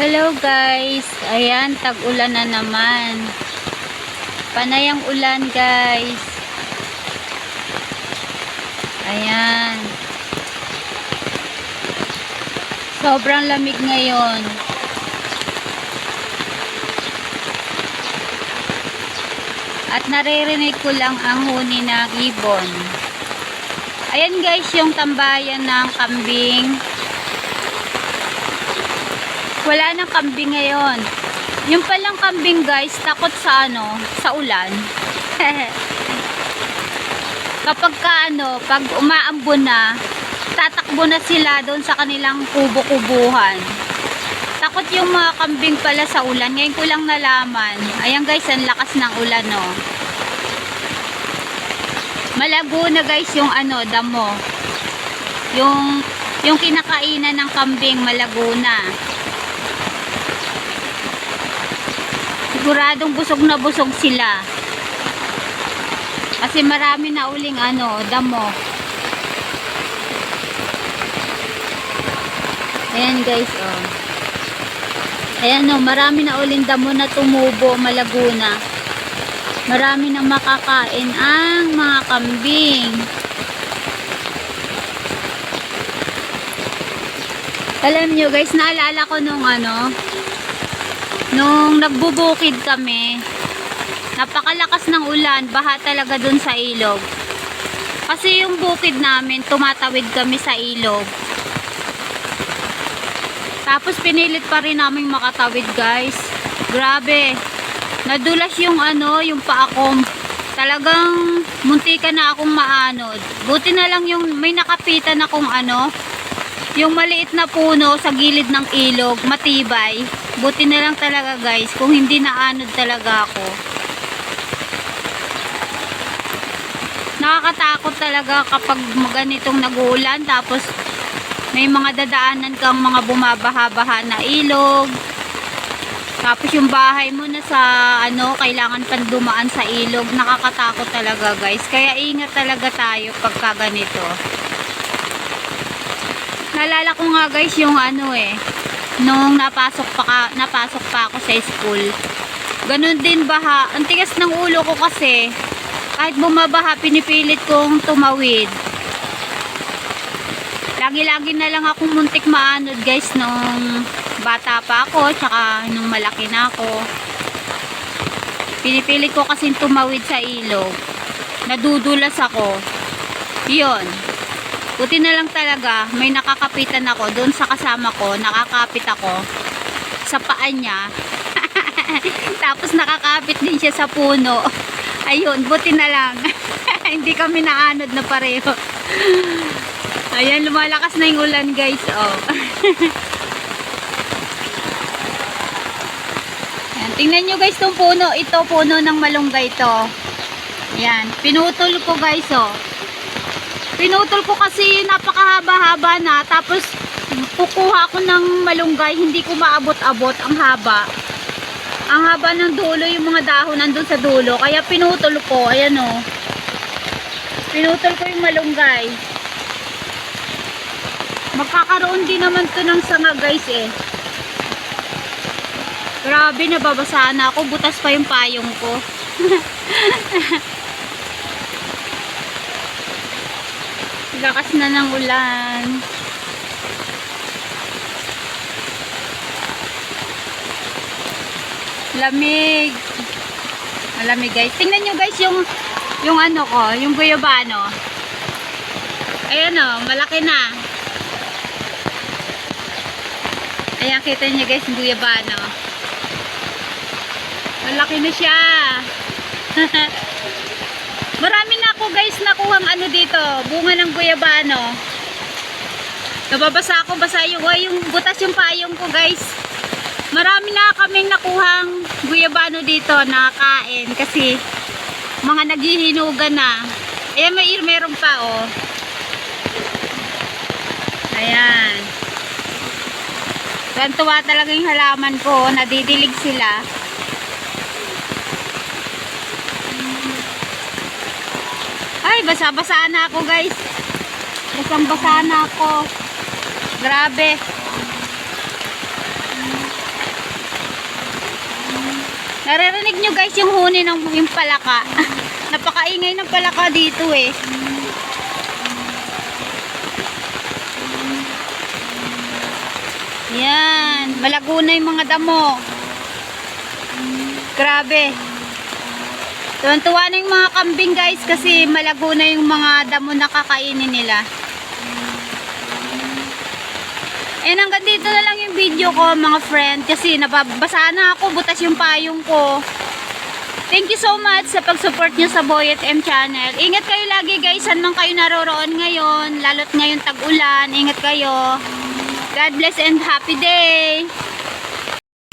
Hello guys. Ayan, tag-ulan na naman. Panay ang ulan guys. Ayan. Sobrang lamig ngayon. At naririnig ko lang ang huni ng ibon. Ayan guys, yung tambayan ng kambing. Wala nang kambing ngayon. Yung palang kambing guys, takot sa ano, sa ulan. Kapag ka ano, pag umaambon na, tatakbo na sila doon sa kanilang kubo-kubuhan. Takot yung mga kambing pala sa ulan. Ngayon ko lang nalaman. Ayan guys, ang lakas ng ulan no. Malago na guys yung ano, damo. Yung yung kinakainan ng kambing malago na. Siguradong busog na busog sila. Kasi marami na uling ano, damo. Ayan guys, oh. Ayan oh, marami na uling damo na tumubo, malago na. Marami na makakain ang mga kambing. Alam nyo guys, naalala ko nung ano, nung nagbubukid kami, napakalakas ng ulan, baha talaga dun sa ilog. Kasi yung bukid namin, tumatawid kami sa ilog. Tapos pinilit pa rin namin makatawid guys. Grabe. Nadulas yung ano, yung paa ko. Talagang muntika na akong maanod. Buti na lang yung may nakapitan akong ano, yung maliit na puno sa gilid ng ilog, matibay. Buti na lang talaga guys, kung hindi naanod talaga ako. Nakakatakot talaga kapag ganitong nagulan tapos may mga dadaanan kang mga bumabaha-baha na ilog. Tapos yung bahay mo na sa ano, kailangan pang dumaan sa ilog. Nakakatakot talaga guys. Kaya ingat talaga tayo pagka ganito. Naalala ko nga guys yung ano eh, nung napasok pa, ka, napasok pa ako sa school. Ganun din baha. Ang tigas ng ulo ko kasi, kahit bumabaha, pinipilit kong tumawid. Lagi-lagi na lang akong muntik maanod guys nung bata pa ako, tsaka nung malaki na ako. Pinipilit ko kasi tumawid sa ilog. Nadudulas ako. Yun. Buti na lang talaga, may nakakapitan ako doon sa kasama ko, nakakapit ako sa paa niya. Tapos nakakapit din siya sa puno. Ayun, buti na lang. Hindi kami naanod na pareho. Ayan, lumalakas na yung ulan guys. Oh. Ayan, tingnan nyo guys tong puno. Ito, puno ng malunggay to. Ayan, pinutol ko guys oh. Pinutol ko kasi napakahaba-haba na. Tapos, kukuha ko ng malunggay. Hindi ko maabot-abot ang haba. Ang haba ng dulo, yung mga dahon nandun sa dulo. Kaya pinutol ko. Ayan oh. Pinutol ko yung malunggay. Magkakaroon din naman to ng sanga guys eh. Grabe, nababasa na ako. Butas pa yung payong ko. Lakas na ng ulan. Lamig. Malamig guys. Tingnan nyo guys yung yung ano ko, yung guyabano. Ayan o, malaki na. Ayan, kita niyo guys, yung guyabano. Malaki na siya. Marami na ako guys nakuhang ano dito, bunga ng guyabano. Nababasa ako, basa yung, ay, yung butas yung payong ko guys. Marami na kaming nakuhang guyabano dito, nakakain kasi mga naghihinugan na. Ayan, may meron pa oh. Ayan. Tuwa talaga yung halaman ko. Nadidilig sila. Ay, basa-basa na ako guys. Basang-basa na ako. Grabe. Naririnig nyo guys yung huni ng yung palaka. Napakaingay ng palaka dito eh. Yan. Malago na yung mga damo. Grabe. Tuwan-tuwa na yung mga kambing guys kasi malago na yung mga damo na kakainin nila. And hanggang dito na lang yung video ko mga friend kasi nababasa na ako, butas yung payong ko. Thank you so much sa pag-support nyo sa Boyet M channel. Ingat kayo lagi guys, saan man kayo naroroon ngayon, lalo't ngayon tag-ulan. Ingat kayo. God bless and happy day!